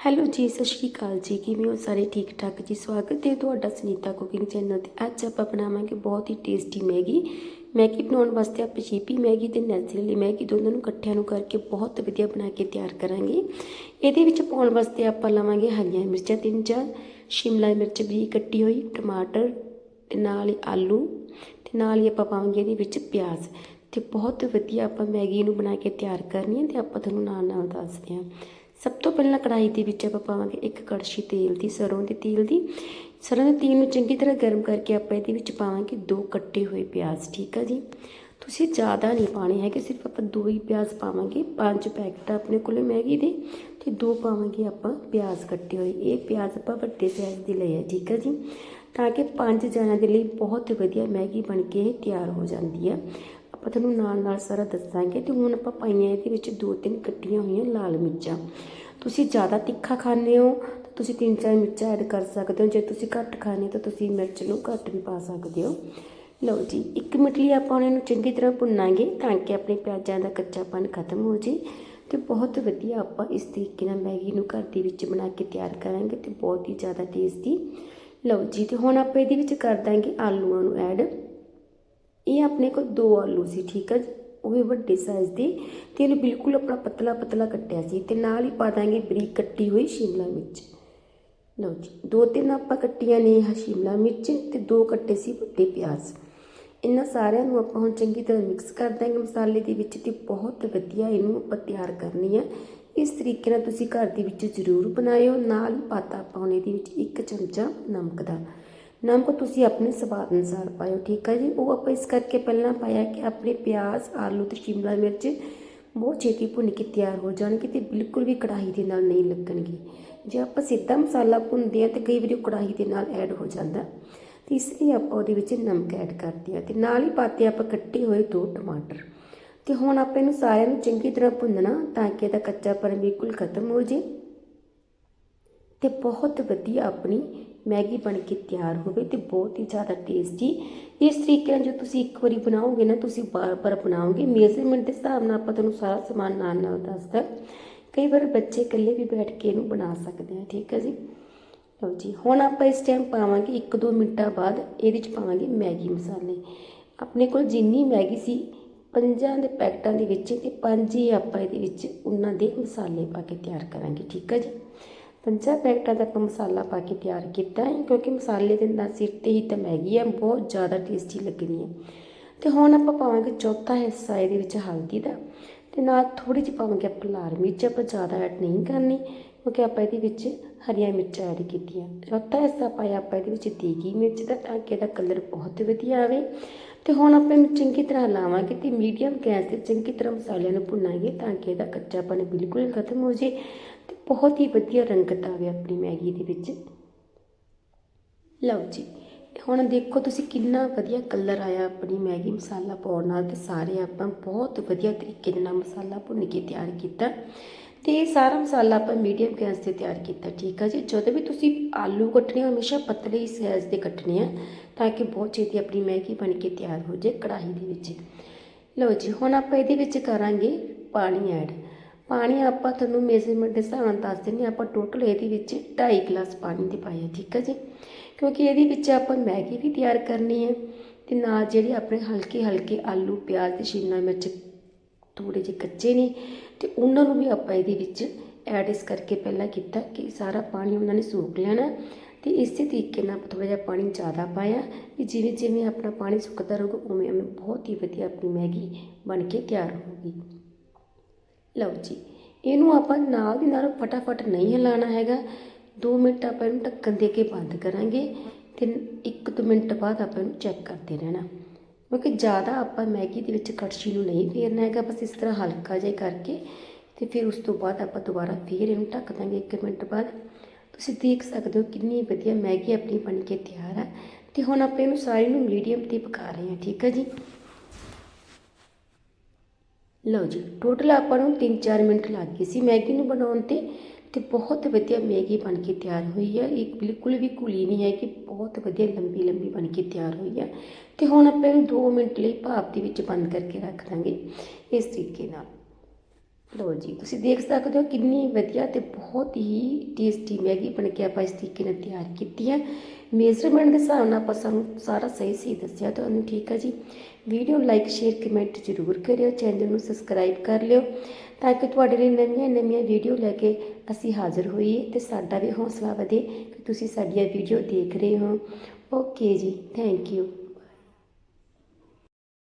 Hello ਜੀ, ਸਤਿ ਸ਼੍ਰੀ ਅਕਾਲ ਜੀ। ਕਿਵੇਂ ਹੋ ਸਾਰੇ? ਠੀਕ ਠਾਕ ਜੀ? ਸਵਾਗਤ ਹੈ ਤੁਹਾਡਾ ਸੁਨੀਤਾ ਕੁਕਿੰਗ ਚੈਨਲ ਤੇ। ਅੱਜ ਆਪਾਂ ਬਣਾਵਾਂਗੇ ਬਹੁਤ ਹੀ ਟੇਸਟੀ ਮੈਗੀ। ਮੈਗੀ ਬਣਾਉਣ ਵਾਸਤੇ ਆਪਾਂ ਚੀਪੀ ਮੈਗੀ ਤੇ ਨੈਚੁਰਲੀ ਮੈਗੀ ਦੋਨਾਂ ਨੂੰ ਇਕੱਠਿਆਂ ਨੂੰ ਕਰਕੇ ਬਹੁਤ ਵਧੀਆ ਬਣਾ ਕੇ ਤਿਆਰ ਕਰਾਂਗੇ। ਇਹਦੇ ਵਿੱਚ ਪਾਉਣ ਵਾਸਤੇ ਆਪਾਂ ਲਵਾਂਗੇ ਹਰੀਆਂ ਮਿਰਚਾਂ ਤਿੰਨ ਚਾਰ, ਸ਼ਿਮਲਾ ਮਿਰਚ ਵੀ ਕੱਟੀ ਹੋਈ, ਟਮਾਟਰ ਤੇ ਨਾਲ ਹੀ ਆਲੂ ਤੇ ਨਾਲ ਹੀ ਆਪਾਂ ਪਾਵਾਂਗੇ ਇਹਦੇ ਵਿੱਚ ਪਿਆਜ਼। ਤੇ ਬਹੁਤ ਵਧੀਆ ਆਪਾਂ ਮੈਗੀ ਨੂੰ ਬਣਾ ਕੇ ਤਿਆਰ ਕਰਨੀ ਹੈ ਤੇ ਆਪਾਂ ਤੁਹਾਨੂੰ ਨਾਲ ਨਾਲ ਦੱਸਦੇ ਹਾਂ। ਸਭ ਤੋਂ ਪਹਿਲਾਂ ਕੜਾਈ ਦੇ ਵਿੱਚ ਆਪਾਂ ਪਾਵਾਂਗੇ ਇੱਕ ਕੜਛੀ ਤੇਲ ਦੀ, ਸਰੋਂ ਦੇ ਤੇਲ ਦੀ। ਸਰੋਂ ਦੇ ਤੇਲ ਨੂੰ ਚੰਗੀ ਤਰ੍ਹਾਂ ਗਰਮ ਕਰਕੇ ਆਪਾਂ ਇਹਦੇ ਵਿੱਚ ਪਾਵਾਂਗੇ ਦੋ ਕੱਟੇ ਹੋਏ ਪਿਆਜ਼, ਠੀਕ ਆ ਜੀ? ਤੁਸੀਂ ਜ਼ਿਆਦਾ ਨਹੀਂ ਪਾਣੇ ਹੈਗੇ, ਸਿਰਫ ਆਪਾਂ ਦੋ ਹੀ ਪਿਆਜ਼ ਪਾਵਾਂਗੇ। ਪੰਜ ਪੈਕਟ ਆਪਣੇ ਕੋਲੇ ਮੈਗੀ ਦੇ ਤੇ ਦੋ ਪਾਵਾਂਗੇ ਆਪਾਂ ਪਿਆਜ਼ ਕੱਟੇ ਹੋਏ। ਇਹ ਪਿਆਜ਼ ਆਪਾਂ ਵੱਡੇ ਸਾਈਜ਼ ਦੇ ਲਏ ਆ, ਠੀਕ ਆ ਜੀ? ਤਾਂ ਕਿ ਪੰਜ ਜਣਿਆਂ ਦੇ ਲਈ ਬਹੁਤ ਵਧੀਆ ਮੈਗੀ ਬਣ ਕੇ ਇਹ ਤਿਆਰ ਹੋ ਜਾਂਦੀ ਆ। ਆਪਾਂ ਤੁਹਾਨੂੰ ਨਾਲ ਨਾਲ ਸਾਰਾ ਦੱਸਾਂਗੇ ਤੇ ਹੁਣ ਆਪਾਂ ਪਾਈਆਂ ਇਹਦੇ ਵਿੱਚ ਦੋ ਤਿੰਨ ਕੱਟੀਆਂ ਹੋਈਆਂ ਲਾਲ ਮਿਰਚਾਂ। ਤੁਸੀਂ ਜ਼ਿਆਦਾ ਤਿੱਖਾ ਖਾਂਦੇ ਹੋ ਤਾਂ ਤੁਸੀਂ ਤਿੰਨ ਚਾਰ ਮਿਰਚਾਂ ਐਡ ਕਰ ਸਕਦੇ ਹੋ। ਜੇ ਤੁਸੀਂ ਘੱਟ ਖਾਂਦੇ ਹੋ ਤਾਂ ਤੁਸੀਂ ਮਿਰਚ ਨੂੰ ਘੱਟ ਵੀ ਪਾ ਸਕਦੇ ਹੋ। ਲਓ ਜੀ, ਇੱਕ ਮਿੰਟ ਲਈ ਆਪਾਂ ਉਹਨਾਂ ਨੂੰ ਚੰਗੀ ਤਰ੍ਹਾਂ ਭੁੰਨਾਂਗੇ ਤਾਂ ਕਿ ਆਪਣੇ ਪਿਆਜ਼ਾਂ ਦਾ ਕੱਚਾਪਨ ਖਤਮ ਹੋ ਜੇ ਤੇ ਬਹੁਤ ਵਧੀਆ ਆਪਾਂ ਇਸ ਤਰੀਕੇ ਨਾਲ ਮੈਗੀ ਨੂੰ ਘਰ ਦੇ ਵਿੱਚ ਬਣਾ ਕੇ ਤਿਆਰ ਕਰਾਂਗੇ ਤੇ ਬਹੁਤ ਹੀ ਜ਼ਿਆਦਾ ਟੇਸਟੀ ਲਓ ਜੀ, ਤੇ ਹੁਣ ਆਪਾਂ ਇਹਦੇ ਵਿੱਚ ਕਰ ਦਾਂਗੇ ਆਲੂਆਂ ਨੂੰ ਐਡ ਇਹ ਆਪਣੇ ਕੋਲ ਦੋ ਆਲੂ ਸੀ, ਠੀਕ ਹੈ ਜੀ? ਉਹ ਵੀ ਵੱਡੇ ਸਾਈਜ਼ ਦੇ ਤੇ ਇਹਨੂੰ ਬਿਲਕੁਲ ਆਪਣਾ ਪਤਲਾ ਪਤਲਾ ਕੱਟਿਆ ਸੀ ਤੇ ਨਾਲ ਹੀ ਪਾ ਦਾਂਗੇ ਬਰੀਕ ਕੱਟੀ ਹੋਈ ਸ਼ਿਮਲਾ ਮਿਰਚ। ਲਓ ਜੀ, ਦੋ ਤਿੰਨ ਆਪਾਂ ਕੱਟੀਆਂ ਨੇ ਇਹ ਸ਼ਿਮਲਾ ਮਿਰਚ ਤੇ ਦੋ ਕੱਟੇ ਸੀ ਵੱਡੇ ਪਿਆਜ਼। ਇਹਨਾਂ ਸਾਰਿਆਂ ਨੂੰ ਆਪਾਂ ਹੁਣ ਚੰਗੀ ਤਰ੍ਹਾਂ ਮਿਕਸ ਕਰ ਦਾਂਗੇ ਮਸਾਲੇ ਦੇ ਵਿੱਚ ਤੇ ਬਹੁਤ ਵਧੀਆ ਇਹਨੂੰ ਆਪਾਂ ਤਿਆਰ ਕਰਨੀ ਹੈ ਇਸ ਤਰੀਕੇ ਨਾਲ ਤੁਸੀਂ ਘਰ ਦੇ ਵਿੱਚ ਜ਼ਰੂਰ ਬਣਾਇਓ, ਨਾਲ ਹੀ ਪਾਤਾ ਆਪਾਂ ਹੁਣ ਇਹਦੇ ਵਿੱਚ ਇੱਕ ਚਮਚਾ ਨਮਕ ਦਾ। ਨਮਕ ਤੁਸੀਂ ਆਪਣੇ ਸਵਾਦ ਅਨੁਸਾਰ ਪਾਇਓ, ਠੀਕ ਹੈ ਜੀ? ਉਹ ਆਪਾਂ ਇਸ ਕਰਕੇ ਪਹਿਲਾਂ ਪਾਇਆ ਕਿ ਆਪਣੇ ਪਿਆਜ਼, ਆਲੂ ਤੇ ਸ਼ਿਮਲਾ ਮਿਰਚ ਬਹੁਤ ਛੇਤੀ ਭੁੰਨ ਕੇ ਤਿਆਰ ਹੋ ਜਾਣਗੇ ਤੇ ਬਿਲਕੁਲ ਵੀ ਕੜਾਹੀ ਦੇ ਨਾਲ ਨਹੀਂ ਲੱਗਣਗੇ। ਜੇ ਆਪਾਂ ਸਿੱਧਾ ਮਸਾਲਾ ਭੁੰਨਦੇ ਆ ਤੇ ਕਈ ਵਾਰੀ ਉਹ ਕੜਾਹੀ ਦੇ ਨਾਲ ਐਡ ਹੋ ਜਾਂਦਾ। ਤੇ ਇਸ ਲਈ ਆਪਾਂ ਉਹਦੇ ਵਿੱਚ ਨਮਕ ਐਡ ਕਰਦੇ ਆ ਤੇ ਨਾਲ ਹੀ ਪਾਤੇ ਆਪਾਂ ਕੱਟੇ ਹੋਏ ਦੋ ਟਮਾਟਰ। ਤੇ ਹੁਣ ਆਪਾਂ ਇਹਨੂੰ ਸਾਰਿਆਂ ਨੂੰ ਚੰਗੀ ਤਰ੍ਹਾਂ ਭੁੰਨਣਾ ਤਾਂ ਕਿ ਇਹਦਾ ਕੱਚਾਪਨ ਬਿਲਕੁਲ ਖਤਮ ਹੋ ਜੇ ਤੇ ਬਹੁਤ ਵਧੀਆ ਆਪਣੀ ਮੈਗੀ ਬਣ ਕੇ ਤਿਆਰ ਹੋਵੇ ਤੇ ਬਹੁਤ ਹੀ ਜ਼ਿਆਦਾ ਟੇਸਟੀ ਇਸ ਤਰੀਕੇ ਨਾਲ ਜੋ ਤੁਸੀਂ ਇੱਕ ਵਾਰੀ ਬਣਾਓਗੇ ਨਾ, ਤੁਸੀਂ ਬਾਰ-ਬਾਰ ਬਣਾਓਗੇ ਮੇਜ਼ਰਮੈਂਟ ਦੇ ਹਿਸਾਬ ਨਾਲ ਆਪਾਂ ਤੁਹਾਨੂੰ ਸਾਰਾ ਸਮਾਨ ਨਾਲ ਨਾਲ ਦੱਸਦਾ ਕਈ ਵਾਰ ਬੱਚੇ ਇਕੱਲੇ ਵੀ ਬੈਠ ਕੇ ਇਹਨੂੰ ਬਣਾ ਸਕਦੇ ਆ, ਠੀਕ ਹੈ ਜੀ? ਲਓ ਜੀ, ਹੁਣ ਆਪਾਂ ਇਸ ਟਾਈਮ ਪਾਵਾਂਗੇ 1-2 ਮਿੰਟਾਂ ਬਾਅਦ ਇਹਦੇ ਵਿੱਚ ਪਾਵਾਂਗੇ ਮੈਗੀ ਮਸਾਲੇ। ਆਪਣੇ ਕੋਲ ਜਿੰਨੀ ਮੈਗੀ ਸੀ ਪੰਜਾਂ ਦੇ ਪੈਕਟਾਂ ਦੇ ਵਿੱਚ ਤੇ ਪੰਜ ਹੀ ਆਪਾਂ ਇਹਦੇ ਵਿੱਚ ਉਹਨਾਂ ਦੇ ਮਸਾਲੇ ਪਾ ਕੇ ਤਿਆਰ ਕਰਾਂਗੇ, ਠੀਕ ਹੈ ਜੀ? ਪੰਜਾਹ ਪੈਕਟਾਂ ਤੱਕ ਮਸਾਲਾ ਪਾ ਕੇ ਤਿਆਰ ਕੀਤਾ ਹੈ, ਕਿਉਂਕਿ ਮਸਾਲੇ ਦੇ ਨਾਲ ਸਿਰ ਤੇ ਹੀ ਤਾਂ ਮੈਗੀ ਹੈ, ਬਹੁਤ ਜ਼ਿਆਦਾ ਟੇਸਟੀ ਲੱਗਣੀ ਹੈ। ਤੇ ਹੁਣ ਆਪਾਂ ਪਾਵਾਂਗੇ ਚੌਥਾ ਹਿੱਸਾ, ਇਹਦੇ ਵਿੱਚ ਹਲਦੀ ਦਾ। ਤੇ ਨਾਲ ਥੋੜੀ ਜਿਹੀ ਪਾਵਾਂਗੇ ਆਪਾਂ ਲਾਲ ਮਿਰਚ, ਆਪਾਂ ਜ਼ਿਆਦਾ ਐਡ ਨਹੀਂ ਕਰਨੀ, ਕਿਉਂਕਿ ਆਪਾਂ ਇਹਦੇ ਵਿੱਚ ਹਰੀਆਂ ਮਿਰਚਾਂ ਐਡ ਕੀਤੀਆਂ। ਚੌਥਾ ਹਿੱਸਾ ਪਾਇਆ ਆਪਾਂ ਇਹਦੇ ਵਿੱਚ ਦੇਗੀ ਮਿਰਚ ਦਾ, ਤਾਂ ਕਿ ਇਹਦਾ ਕਲਰ ਬਹੁਤ ਵਧੀਆ ਆਵੇ। ਤੇ ਹੁਣ ਆਪਾਂ ਇਹਨੂੰ ਚੰਗੀ ਤਰ੍ਹਾਂ ਲਾਵਾਂਗੇ ਤੇ ਮੀਡੀਅਮ ਗੈਸ ਤੇ ਚੰਗੀ ਤਰ੍ਹਾਂ ਮਸਾਲਿਆਂ ਨੂੰ ਭੁੰਨਾਂਗੇ ਤਾਂ ਕਿ ਇਹਦਾ ਕੱਚਾਪਨ ਬਿਲਕੁਲ ਖਤਮ ਹੋ ਜੇ ਤੇ ਬਹੁਤ ਹੀ ਵਧੀਆ ਰੰਗਤ ਆਵੇ ਆਪਣੀ ਮੈਗੀ ਦੇ ਵਿੱਚ। ਲਓ ਜੀ, ਹੁਣ ਦੇਖੋ ਤੁਸੀਂ ਕਿੰਨਾ ਵਧੀਆ ਕਲਰ ਆਇਆ ਆਪਣੀ ਮੈਗੀ ਮਸਾਲਾ ਪਾਉਣ ਨਾਲ ਤੇ ਸਾਰੇ ਆਪਾਂ ਬਹੁਤ ਵਧੀਆ ਤਰੀਕੇ ਦੇ ਨਾਲ ਮਸਾਲਾ ਭੁੰਨ ਕੇ ਤਿਆਰ ਕੀਤਾ। ਤੇ ਸਾਰਾ ਮਸਾਲਾ ਆਪਾਂ ਮੀਡੀਅਮ ਗੈਸ ਤੇ ਤਿਆਰ ਕੀਤਾ, ਠੀਕ ਆ ਜੀ? ਜਦੋਂ ਵੀ ਤੁਸੀਂ ਆਲੂ ਕੱਟਣੇ ਹਮੇਸ਼ਾ ਪਤਲੇ ਹੀ ਸਾਈਜ਼ ਦੇ ਕੱਟਣੇ ਆ, ਤਾਂ ਕਿ ਬਹੁਤ ਛੇਤੀ ਆਪਣੀ ਮੈਗੀ ਬਣ ਕੇ ਤਿਆਰ ਹੋ ਜਾਏ ਕੜਾਹੀ ਦੇ ਵਿੱਚ। ਲਓ ਜੀ, ਹੁਣ ਆਪਾਂ ਇਹਦੇ ਵਿੱਚ ਕਰਾਂਗੇ ਪਾਣੀ ਐਡ। ਪਾਣੀ ਆਪਾਂ ਤੁਹਾਨੂੰ ਮੇਜ਼ਰਮੈਂਟ ਦੇ ਹਿਸਾਬ ਨਾਲ ਦੱਸ ਦਿੰਦੇ ਹਾਂ। ਆਪਾਂ ਟੋਟਲ ਇਹਦੇ ਵਿੱਚ 2.5 ਗਲਾਸ ਪਾਣੀ ਦੇ ਪਾਇਆ, ਠੀਕ ਹੈ ਜੀ? ਕਿਉਂਕਿ ਇਹਦੇ ਵਿੱਚ ਆਪਾਂ ਮੈਗੀ ਵੀ ਤਿਆਰ ਕਰਨੀ ਹੈ ਤੇ ਨਾਲ ਜਿਹੜੇ ਆਪਣੇ ਹਲਕੇ ਹਲਕੇ ਆਲੂ, ਪਿਆਜ਼ ਤੇ ਸ਼ਿਮਲਾ ਮਿਰਚ ਥੋੜੇ ਜਿਹੇ ਕੱਚੇ ਨੇ ਤੇ ਉਹਨਾਂ ਨੂੰ ਵੀ ਆਪਾਂ ਇਹਦੇ ਵਿੱਚ ਐਡ ਇਸ ਕਰਕੇ ਪਹਿਲਾਂ ਕੀਤਾ ਕਿ ਸਾਰਾ ਪਾਣੀ ਉਹਨਾਂ ਨੇ ਸੋਖ ਲੈਣਾ ਤੇ ਇਸੇ ਤਰੀਕੇ ਨਾਲ ਥੋੜਾ ਜਿਹਾ ਪਾਣੀ ਜ਼ਿਆਦਾ ਪਾਇਆ ਕਿ ਜਿਵੇਂ ਜਿਵੇਂ ਆਪਣਾ ਪਾਣੀ ਸੁੱਕਦਾ ਰਹੂਗਾ, ਉਵੇਂ ਉਵੇਂ ਬਹੁਤ ਹੀ ਵਧੀਆ ਆਪਣੀ ਮੈਗੀ ਬਣ ਕੇ ਤਿਆਰ ਹੋਊਗੀ। ਲਓ ਜੀ, ਇਹਨੂੰ ਆਪਾਂ ਨਾਲ ਦੀ ਨਾਲ ਫਟਾਫਟ ਨਹੀਂ ਹਿਲਾਉਣਾ ਹੈਗਾ। 2 ਮਿੰਟ ਆਪਾਂ ਇਹਨੂੰ ਢੱਕਣ ਦੇ ਕੇ ਬੰਦ ਕਰਾਂਗੇ ਤੇ 1-2 ਮਿੰਟ ਬਾਅਦ ਆਪਾਂ ਇਹਨੂੰ ਚੈੱਕ ਕਰਦੇ ਰਹਿਣਾ। ਕਿਉਂਕਿ ਜ਼ਿਆਦਾ ਆਪਾਂ ਮੈਗੀ ਦੇ ਵਿੱਚ ਕੜਛੀ ਨੂੰ ਨਹੀਂ ਫੇਰਨਾ ਹੈਗਾ, ਬਸ ਇਸ ਤਰ੍ਹਾਂ ਹਲਕਾ ਜਿਹਾ ਕਰਕੇ ਤੇ ਫਿਰ ਉਸ ਤੋਂ ਬਾਅਦ ਆਪਾਂ ਦੁਬਾਰਾ ਫੇਰ ਇਹਨੂੰ ਢੱਕ ਦਾਂਗੇ 1 ਮਿੰਟ ਬਾਅਦ। ਤੁਸੀਂ ਦੇਖ ਸਕਦੇ ਹੋ ਕਿੰਨੀ ਵਧੀਆ ਮੈਗੀ ਆਪਣੀ ਬਣ ਕੇ ਤਿਆਰ ਹੈ ਤੇ ਹੁਣ ਆਪਾਂ ਇਹਨੂੰ ਸਾਰੀ ਨੂੰ ਮੀਡੀਅਮ ਤੇ ਪਕਾ ਰਹੇ ਹਾਂ, ਠੀਕ ਹੈ ਜੀ? ਲਓ ਜੀ ਟੋਟਲ ਆਪਾਂ ਨੂੰ 3-4 ਮਿੰਟ ਲੱਗ ਗਏ ਸੀ ਮੈਗੀ ਨੂੰ ਬਣਾਉਣ ਤੇ। ਤੇ ਬਹੁਤ ਵਧੀਆ ਮੈਗੀ ਬਣ ਕੇ ਤਿਆਰ ਹੋਈ ਹੈ। ਇਹ ਬਿਲਕੁਲ ਵੀ ਘੁਲੀ ਨਹੀਂ ਹੈ ਕਿ ਬਹੁਤ ਵਧੀਆ ਲੰਬੀ ਲੰਬੀ ਬਣ ਕੇ ਤਿਆਰ ਹੋਈ ਹੈ। ਤੇ ਹੁਣ ਆਪਾਂ ਇਹਨੂੰ 2 ਮਿੰਟ ਲਈ ਭਾਪ ਦੇ ਵਿੱਚ ਬੰਦ ਕਰਕੇ ਰੱਖ ਦਾਂਗੇ ਇਸ ਤਰੀਕੇ ਨਾਲ। ਲਓ ਜੀ, ਤੁਸੀਂ ਦੇਖ ਸਕਦੇ ਹੋ ਕਿੰਨੀ ਵਧੀਆ ਤੇ ਬਹੁਤ ਹੀ ਟੇਸਟੀ ਮੈਗੀ ਬਣ ਕੇ ਆਪਾਂ ਇਸ ਤਰੀਕੇ ਨਾਲ ਤਿਆਰ ਕੀਤੀ ਹੈ। ਮੇਜ਼ਰਮੈਂਟ ਦੇ ਹਿਸਾਬ ਨਾਲ ਆਪਾਂ ਸਾਨੂੰ ਸਾਰਾ ਸਹੀ ਸਹੀ ਦੱਸਿਆ ਤੁਹਾਨੂੰ, ਠੀਕ ਹੈ ਜੀ? ਵੀਡੀਓ ਲਾਈਕ ਸ਼ੇਅਰ ਕਮੈਂਟ ਜ਼ਰੂਰ ਕਰਿਓ ਚੈਨਲ ਨੂੰ ਸਬਸਕ੍ਰਾਈਬ ਕਰ ਲਿਓ। ਤਾਂ ਕਿ ਤੁਹਾਡੇ ਲਈ ਨਵੀਆਂ ਨਵੀਆਂ ਵੀਡੀਓ ਲੈ ਕੇ ਅਸੀਂ ਹਾਜ਼ਰ ਹੋਈਏ ਤੇ ਸਾਡਾ ਵੀ ਹੌਸਲਾ ਵਧੇ ਕਿ ਤੁਸੀਂ ਸਾਡੀਆਂ ਵੀਡੀਓ ਦੇਖ ਰਹੇ ਹੋ। ਓਕੇ ਜੀ ਥੈਂਕ ਯੂ